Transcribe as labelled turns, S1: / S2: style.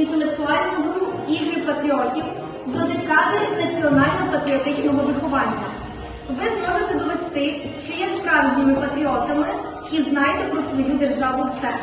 S1: інтелектуальну гру ігри патріотів до декади національно-патріотичного виховання. Ви зможете довести, що є справжніми патріотами і знаєте про свою державу все.